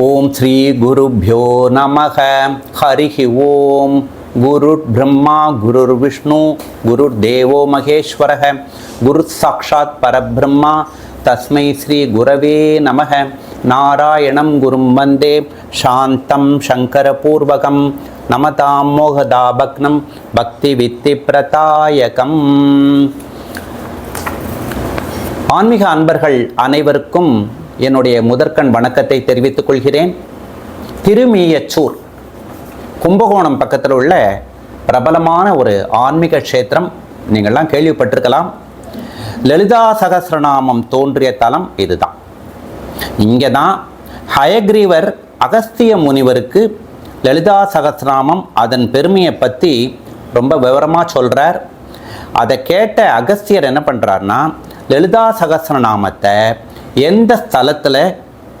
ஓம் ஸ்ரீ குருभ्यो நமக. ஹரிஹி ஓம். குருர் பிரம்மா குருர் விஷ்ணு குருர் தேவோ மகேஸ்வரக. குரு சாட்சாத் பரபிரம்மா. தஸ்மை ஸ்ரீ குரவே நமக. நாராயணம் குரும் வந்தே. சாந்தம் சங்கரபூர்வகம். நமதாம் மோகதாபக்னம். பக்தி வித்தி பிரதாயகம். ஆன்மீக அன்பர்கள் அனைவருக்கும் என்னுடைய முதற்கண் வணக்கத்தை தெரிவித்துக் கொள்கிறேன். திருமீயச்சூர் கும்பகோணம் பக்கத்தில் உள்ள பிரபலமான ஒரு ஆன்மீக க்ஷேத்திரம். நீங்கள்லாம் கேள்விப்பட்டிருக்கலாம். லலிதா சகசிரநாமம் தோன்றிய தலம் இதுதான். இங்கே தான் ஹயக்ரீவர் அகஸ்திய முனிவருக்கு லலிதா சகசிரநாமம் அதன் பெருமையை பற்றி ரொம்ப விவரமாக சொல்கிறார் அதை கேட்ட அகஸ்தியர் என்ன பண்ணுறாருன்னா லலிதா சகசிரநாமத்தை எந்த ஸ்தலத்தில்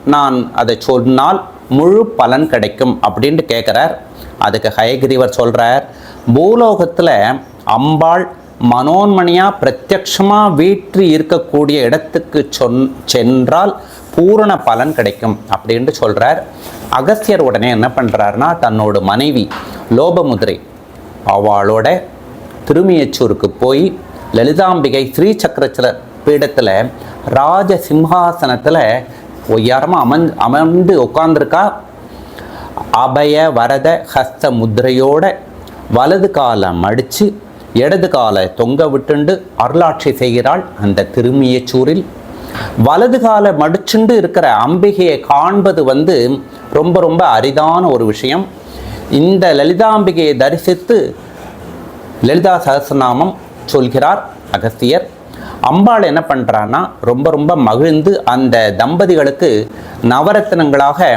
நான் அதை சொன்னால் முழு பலன் கிடைக்கும் அப்படின்ட்டு கேட்குறார் அதுக்கு ஹயகிரிவர் சொல்கிறார் பூலோகத்தில் அம்பாள் மனோன்மணியாக பிரத்யக்ஷமாக வீற்றி இருக்கக்கூடிய இடத்துக்கு சொன் சென்றால் பூரண பலன் கிடைக்கும் அப்படின்ட்டு சொல்கிறார் அகஸ்தியர் உடனே என்ன பண்ணுறாருனா தன்னோட மனைவி லோபமுதிரை அவளோட திருமியச்சூருக்கு போய் லலிதாம்பிகை ஸ்ரீ சக்கரச்சர பீடத்தில் ராஜ சிம்ஹாசனத்தில் ஒய்யாரமாக அமன் அமர்ந்து உட்காந்துருக்கா அபய வரத ஹஸ்த முத்திரையோட வலது காலை மடித்து இடது காலை தொங்க விட்டுண்டு அருளாட்சி செய்கிறாள் அந்த திருமியச்சூரில். வலது காலை மடிச்சுண்டு இருக்கிற அம்பிகையை காண்பது வந்து ரொம்ப ரொம்ப அரிதான ஒரு விஷயம். இந்த லலிதாம்பிகையை தரிசித்து லலிதா சகசநாமம் சொல்கிறார் அகஸ்தியர். அம்பாள் என்ன பண்ணுறான்னா ரொம்ப ரொம்ப மகிழ்ந்து அந்த தம்பதிகளுக்கு நவரத்தினங்களாக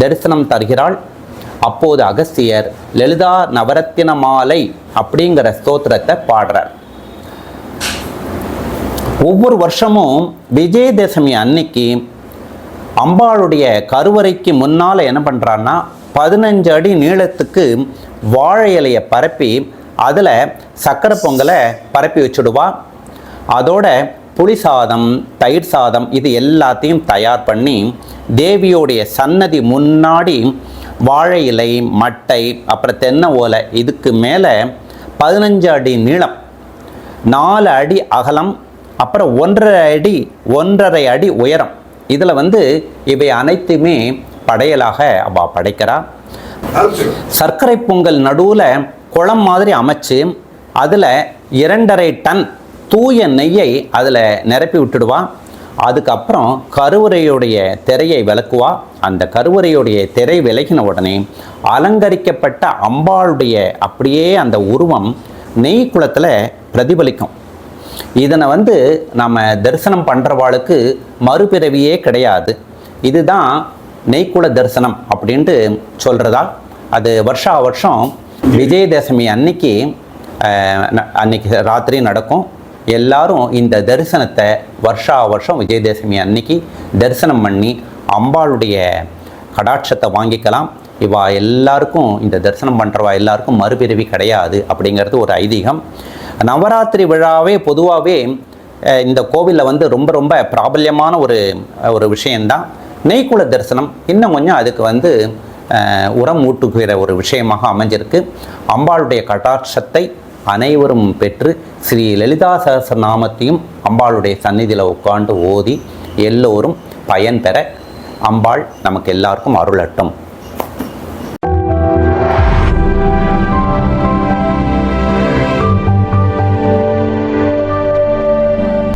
தரிசனம் தருகிறாள். அப்போது அகஸ்தியர் லலிதா நவரத்தின மாலை அப்படிங்கிற ஸ்தோத்திரத்தை பாடுறார். ஒவ்வொரு வருஷமும் விஜயதசமி அன்னைக்கு அம்பாளுடைய கருவறைக்கு முன்னால் என்ன பண்ணுறான்னா பதினஞ்சு அடி நீளத்துக்கு வாழை இலையை பரப்பி அதில் சக்கரை பொங்கலை பரப்பி வச்சுடுவா. அதோட புளி சாதம் தயிர் சாதம் இது எல்லாத்தையும் தயார் பண்ணி தேவியோடைய சன்னதி முன்னாடி வாழை இலை மட்டை அப்புறம் தென்னை ஓலை இதுக்கு மேலே பதினஞ்சு அடி நீளம் நாலு அடி அகலம் அப்புறம் ஒன்றரை அடி ஒன்றரை அடி உயரம். இதில் வந்து இவை அனைத்துமே படையலாக அவா படைக்கிறா. சர்க்கரை பொங்கல் நடுவில் குளம் மாதிரி அமைச்சு அதில் இரண்டரை டன் தூய நெய்யை அதில் நிரப்பி விட்டுடுவா. அதுக்கப்புறம் கருவறையுடைய திரையை விளக்குவா. அந்த கருவறையுடைய திரை விலகின உடனே அலங்கரிக்கப்பட்ட அம்பாளுடைய அப்படியே அந்த உருவம் நெய் குளத்தில் பிரதிபலிக்கும். இதனை வந்து நம்ம தரிசனம் பண்ணுறவாளுக்கு மறுபிறவியே கிடையாது. இதுதான் நெய்க்குள தரிசனம் அப்படின்ட்டு சொல்கிறதா அது வருஷா வருஷம் விஜயதசமி அன்னைக்கு ந- அன்னைக்கு ராத்திரி நடக்கும். எல்லாரும் இந்த தரிசனத்தை வருஷா வருஷம் விஜயதசமி அன்னைக்கு தரிசனம் பண்ணி அம்பாளுடைய கடாட்சத்தை வாங்கிக்கலாம். இவா எல்லாருக்கும் இந்த தரிசனம் பண்ணுறவா எல்லாருக்கும் மறுபிறவி கிடையாது அப்படிங்கிறது ஒரு ஐதீகம். நவராத்திரி விழாவே பொதுவாகவே இந்த கோவிலில் வந்து ரொம்ப ரொம்ப பிராபல்யமான ஒரு ஒரு விஷயந்தான் நெய்க்குள தரிசனம் இன்னும் கொஞ்சம் அதுக்கு வந்து உரம் ஊட்டுகிற ஒரு விஷயமாக அமைஞ்சிருக்கு. அம்பாளுடைய கடாட்சத்தை அனைவரும் பெற்று ஸ்ரீ லலிதா சகஸ்ரநாமத்தையும் அம்பாளுடைய சந்நிதியில் உட்காந்து ஓதி எல்லோரும் பயன் பெற அம்பாள் நமக்கு எல்லாருக்கும் அருளட்டும்.